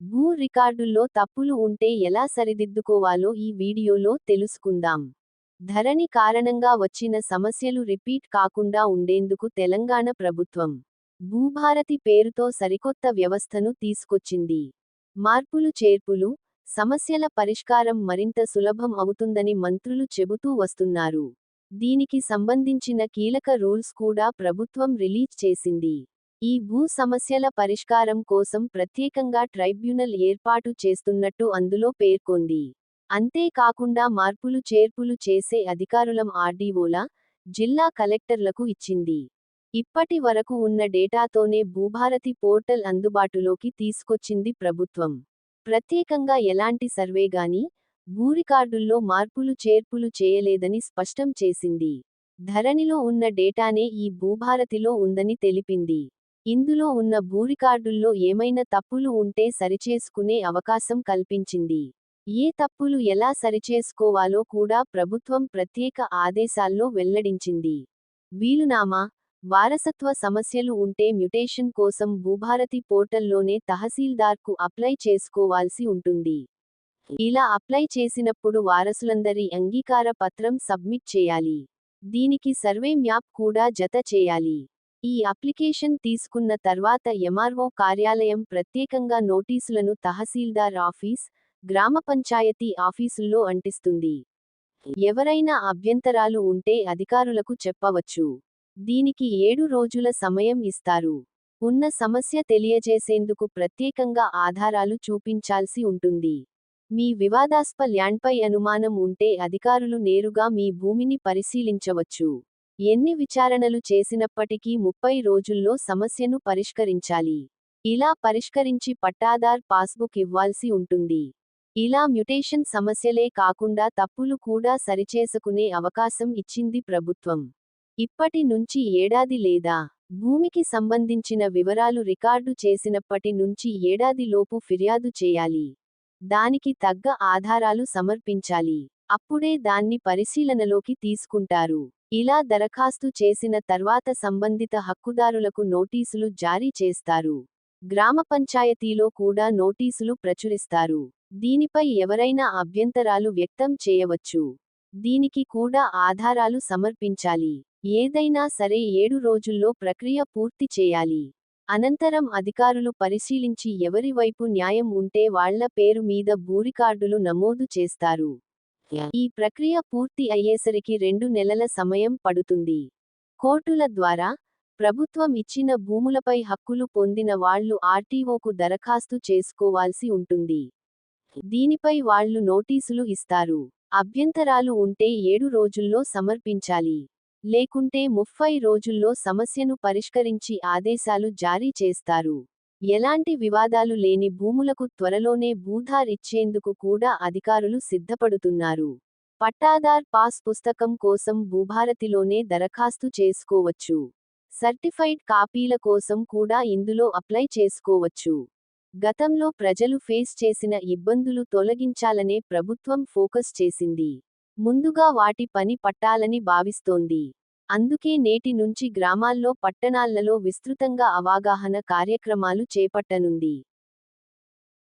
భూ రికార్డుల్లో తప్పులు ఉంటే ఎలా సరిదిద్దుకోవాలో ఈ వీడియోలో తెలుసుకుందాం. ధరణి కారణంగా వచ్చిన సమస్యలు రిపీట్ కాకుండా ఉండేందుకు తెలంగాణ ప్రభుత్వం భూభారతి పేరుతో సరికొత్త వ్యవస్థను తీసుకొచ్చింది. మార్పులు చేర్పులు సమస్యల పరిష్కారం మరింత సులభం అవుతుందని మంత్రులు చెబుతూ వస్తున్నారు. దీనికి సంబంధించిన కీలక రూల్స్ కూడా ప్రభుత్వం రిలీజ్ చేసింది. ఈ భూ సమస్యల పరిష్కారం కోసం ప్రత్యేకంగా ట్రైబ్యునల్ ఏర్పాటు చేస్తున్నట్టు అందులో పేర్కొంది. అంతేకాకుండా మార్పులు చేర్పులు చేసే అధికారులం ఆర్డీఓల జిల్లా కలెక్టర్లకు ఇచ్చింది. ఇప్పటి వరకు ఉన్న డేటాతోనే భూభారతి పోర్టల్ అందుబాటులోకి తీసుకొచ్చింది ప్రభుత్వం. ప్రత్యేకంగా ఎలాంటి సర్వేగాని భూరికార్డుల్లో మార్పులు చేర్పులు చేయలేదని స్పష్టం చేసింది. ధరణిలో ఉన్న డేటానే ఈ భూభారతిలో ఉందని తెలిపింది. ఇందులో ఉన్న భూరికార్డుల్లో ఏమైనా తప్పులు ఉంటే సరిచేసుకునే అవకాశం కల్పించింది. ఏ తప్పులు ఎలా సరిచేసుకోవాలో కూడా ప్రభుత్వం ప్రత్యేక ఆదేశాల్లో వెల్లడించింది. వీలునామా? వారసత్వ సమస్యలు ఉంటే మ్యుటేషన్ కోసం భూభారతి పోర్టల్లోనే తహసీల్దార్కు అప్లై చేసుకోవాల్సి ఉంటుంది. ఇలా అప్లై చేసినప్పుడు వారసులందరి అంగీకార పత్రం సబ్మిట్ చేయాలి. దీనికి సర్వే మ్యాప్ కూడా జత చేయాలి. ఈ అప్లికేషన్ తీసుకున్న తర్వాత ఎంఆర్ఓ కార్యాలయం ప్రత్యేకంగా నోటీసులను తహసీల్దార్ ఆఫీస్ గ్రామ పంచాయతీ ఆఫీసుల్లో అంటిస్తుంది. ఎవరైనా అభ్యంతరాలు ఉంటే అధికారులకు చెప్పవచ్చు. దీనికి ఏడు రోజుల సమయం ఇస్తారు. ఉన్న సమస్య తెలియజేసేందుకు ప్రత్యేకంగా ఆధారాలు చూపించాల్సి ఉంటుంది. మీ వివాదాస్ప ల్యాండ్పై అనుమానం ఉంటే అధికారులు నేరుగా మీ భూమిని పరిశీలించవచ్చు. ఎన్ని విచారణలు చేసినప్పటికీ ముప్పై రోజుల్లో సమస్యను పరిష్కరించాలి. ఇలా పరిష్కరించి పట్టాదార్ పాస్బుక్ ఇవ్వాల్సి ఉంటుంది. ఇలా మ్యుటేషన్ సమస్యలే కాకుండా తప్పులు కూడా సరిచేసుకునే అవకాశం ఇచ్చింది ప్రభుత్వం. ఇప్పటి నుంచి ఏడాది లేదా భూమికి సంబంధించిన వివరాలు రికార్డు చేసినప్పటి నుంచి ఏడాదిలోపు ఫిర్యాదు చేయాలి. దానికి తగ్గ ఆధారాలు సమర్పించాలి. అప్పుడే దాన్ని పరిశీలనలోకి తీసుకుంటారు. ఇలా దరఖాస్తు చేసిన తర్వాత సంబంధిత హక్కుదారులకు నోటీసులు జారీ చేస్తారు. గ్రామ పంచాయతీలో కూడా నోటీసులు ప్రచురిస్తారు. దీనిపై ఎవరైనా అభ్యంతరాలు వ్యక్తం చేయవచ్చు. దీనికి కూడా ఆధారాలు సమర్పించాలి. ఏదైనా సరే ఏడు రోజుల్లో ప్రక్రియ పూర్తి చేయాలి. అనంతరం అధికారులు పరిశీలించి ఎవరి వైపు న్యాయం ఉంటే వాళ్ళ పేరు మీద భూరికార్డులు నమోదు చేస్తారు. ఈ ప్రక్రియ పూర్తి అయ్యేసరికి రెండు నెలల సమయం పడుతుంది. కోర్టుల ద్వారా ప్రభుత్వం ఇచ్చిన భూములపై హక్కులు పొందిన వాళ్ళు ఆర్టీఓకు దరఖాస్తు చేసుకోవాల్సి ఉంటుంది. దీనిపై వాళ్ళు నోటీసులు ఇస్తారు. అభ్యంతరాలు ఉంటే ఏడు రోజుల్లో సమర్పించాలి. లేకుంటే ముప్పై రోజుల్లో సమస్యను పరిష్కరించి ఆదేశాలు జారీ చేస్తారు. ఎలాంటి వివాదాలు లేని భూములకు త్వరలోనే భూధార్ ఇచ్చేందుకు కూడా అధికారులు సిద్ధపడుతున్నారు. పట్టాదార్ పాస్ పుస్తకం కోసం భూభారతిలోనే దరఖాస్తు చేసుకోవచ్చు. సర్టిఫైడ్ కాపీల కోసం కూడా ఇందులో అప్లై చేసుకోవచ్చు. గతంలో ప్రజలు ఫేస్ చేసిన ఇబ్బందులు తొలగించాలనే ప్రభుత్వం ఫోకస్ చేసింది. ముందుగా వాటి పని పట్టాలని భావిస్తోంది. అందుకే నేటి నుంచి గ్రామాల్లో పట్టణాలలో విస్తృతంగా అవగాహన కార్యక్రమాలు చేపట్టనుంది.